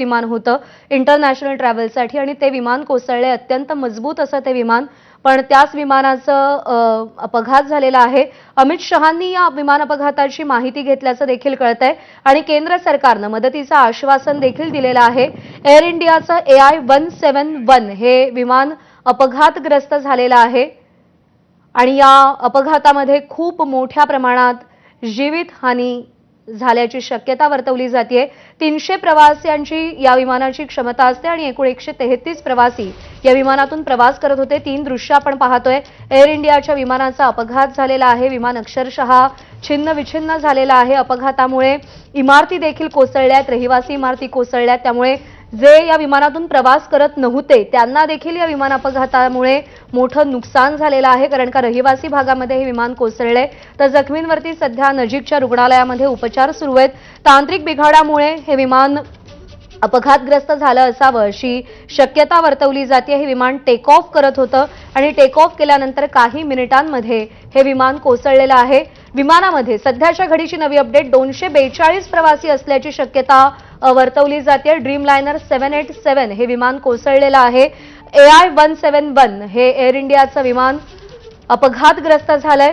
विमान होतं. इंटरनॅशनल ट्रॅव्हलसाठी आणि ते विमान कोसळले. अत्यंत मजबूत असं ते विमान. पण त्याच विमानाचं अपघात झालेला आहे. अमित शहांनी या विमान अपघाताची माहिती घेतल्याचं देखील कळत आहे आणि केंद्र सरकारनं मदतीचं आश्वासन देखील दिलेलं आहे. एअर इंडियाचं A I one seven one हे विमान अपघातग्रस्त झालेलं आहे. आणि या अपघातामध्ये खूप मोठ्या प्रमाणात जीवितहानी झाल्याची शक्यता वर्तवली जाते तीनशे प्रवाशांची या विमानाची क्षमता असते आणि एकूण एकशे तेहतीस प्रवासी या विमानातून प्रवास करत होते. तीन दृश्य आपण पाहतोय. एअर इंडियाच्या विमानाचा अपघात झालेला आहे. विमान अक्षरशः छिन्न विछिन्न झालेला आहे. अपघातामुळे इमारती देखील कोसळल्यात. रहिवासी इमारती कोसळल्यात. त्यामुळे जे या विमानातून प्रवास करत नव्हते त्यांना देखील या विमान अपघातामुळे मोठं नुकसान झालेलं आहे कारण का रहिवासी भागामध्ये हे विमान कोसळले. तर जखमींवरती सध्या नजीकच्या रुग्णालयामध्ये उपचार सुरू आहेत. तांत्रिक बिघाडामुळे हे विमान अपघातग्रस्त झालं असावं अशी शक्यता वर्तवली जाते. हे विमान टेक ऑफ करत होतं आणि टेक ऑफ केल्यानंतर काही मिनिटांमध्ये हे विमान कोसळलेलं आहे. विमानामध्ये सध्याच्या घडीची नवी अपडेट दोनशे बेचाळीस प्रवासी असल्याची शक्यता वर्तवली जाते. Dreamliner seven eight seven हे विमान कोसळलेलं आहे. A I one seven one हे एअर इंडियाचं विमान अपघातग्रस्त झालंय.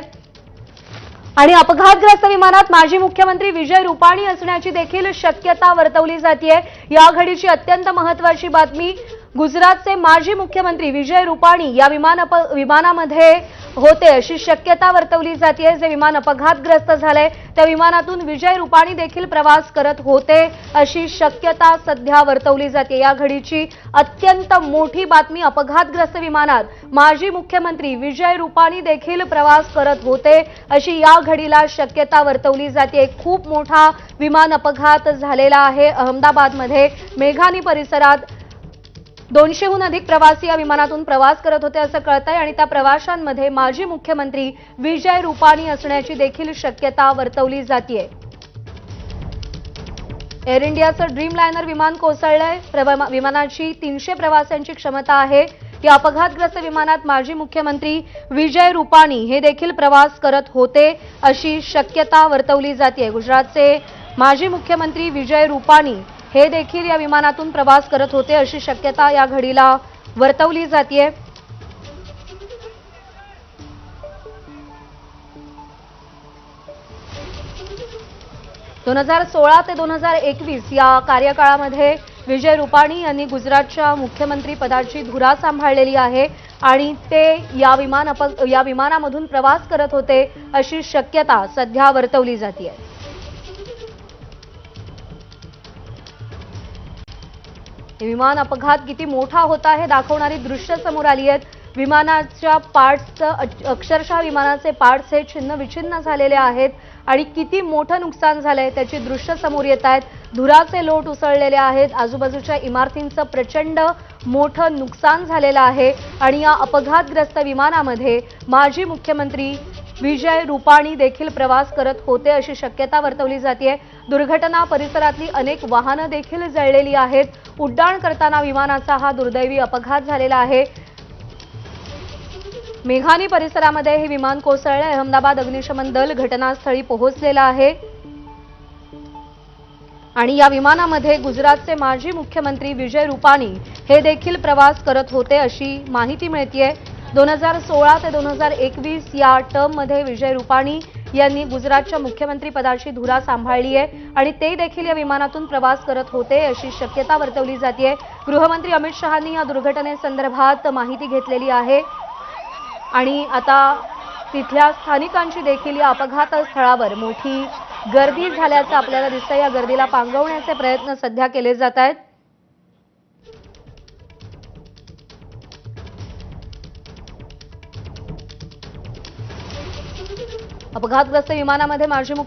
आणि अपघातग्रस्त विमानात माजी मुख्यमंत्री विजय रुपाणी असण्याची देखील शक्यता वर्तवली जाते या घडीची अत्यंत महत्वाची बातमी गुजरातचे माजी मुख्यमंत्री विजय रुपाणी या विमान अप विमानामध्ये होते अशी शक्यता वर्तवली जाते जे विमान अपघातग्रस्त झालंय त्या विमानातून विजय रुपाणी देखील प्रवास करत होते अशी शक्यता सध्या वर्तवली जाते या घडीची अत्यंत मोठी बातमी अपघातग्रस्त विमानात माजी मुख्यमंत्री विजय रुपाणी देखील प्रवास करत होते अशी या घडीला शक्यता वर्तवली जाते खूप मोठा विमान अपघात झालेला आहे. अहमदाबादमध्ये मेघानी परिसरात दोनशेहून अधिक प्रवासी या विमानातून प्रवास करत होते असं कळत आहे आणि त्या प्रवाशांमध्ये माजी मुख्यमंत्री विजय रुपाणी असण्याची देखील शक्यता वर्तवली जाते एअर इंडियाचं ड्रीम लायनर विमान कोसळलंय. विमानाची तीनशे प्रवाशांची क्षमता आहे. या अपघातग्रस्त विमानात माजी मुख्यमंत्री विजय रुपाणी हे देखील प्रवास करत होते अशी शक्यता वर्तवली जाते गुजरातचे माजी मुख्यमंत्री विजय रुपाणी हे देखील या विमानातून प्रवास करत होते. अशी शक्यता या घडीला वर्तवली जाते दोन हजार सोळा ते दोन हजार एकवीस या कार्यकाळामध्ये विजय रुपाणी यांनी गुजरातच्या मुख्यमंत्री पदाची धुरा सांभाळलेली आहे आणि ते या विमान या विमानामधून प्रवास करत होते अशी शक्यता सध्या वर्तवली जाते हे विमान अपघात किती मोठा होता हे दाखवणारी दृश्य समोर आली आहेत. विमानाच्या पार्ट्सचं अक्षरशः विमानाचे पार्ट्स हे छिन्न विछिन्न झालेले आहेत आणि किती मोठं नुकसान झालंय त्याची दृश्य समोर येत आहेत. धुराचे लोट उसळलेले आहेत. आजूबाजूच्या इमारतींचं प्रचंड मोठं नुकसान झालेलं आहे. आणि या अपघातग्रस्त विमानामध्ये माजी मुख्यमंत्री विजय रुपाणी देखील प्रवास करत होते अशी शक्यता वर्तवली जाते दुर्घटना परिसरातली अनेक वाहनं देखील जळलेली आहेत. उड्डाण करताना विमानाचा हा दुर्दैवी अपघात झालेला आहे. मेघानी परिसरामध्ये हे विमान कोसळले अहमदाबाद अग्निशमन दल घटनास्थळी पोहोचलेलं आहे. आणि या विमानामध्ये गुजरातचे माजी मुख्यमंत्री विजय रुपाणी हे देखील प्रवास करत होते अशी माहिती मिळतीये. दोन हजार सोळा ते दोन हजार एकवीस या टर्ममध्ये विजय रुपाणी यांनी गुजरातच्या मुख्यमंत्री पदाची धुरा सांभाळली आहे आणि ते देखील या विमानातून प्रवास करत होते अशी शक्यता वर्तवली जाते गृहमंत्री अमित शहानी या दुर्घटनेसंदर्भात माहिती घेतलेली आहे. आणि आता तिथल्या स्थानिकांची देखील या अपघात स्थळावर मोठी गर्दी झाल्याचं आपल्याला दिसतं या गर्दीला पांगवण्याचे प्रयत्न सध्या केले जात आहेत. अपघातग्रस्त विमानामध्ये माजी मुख्य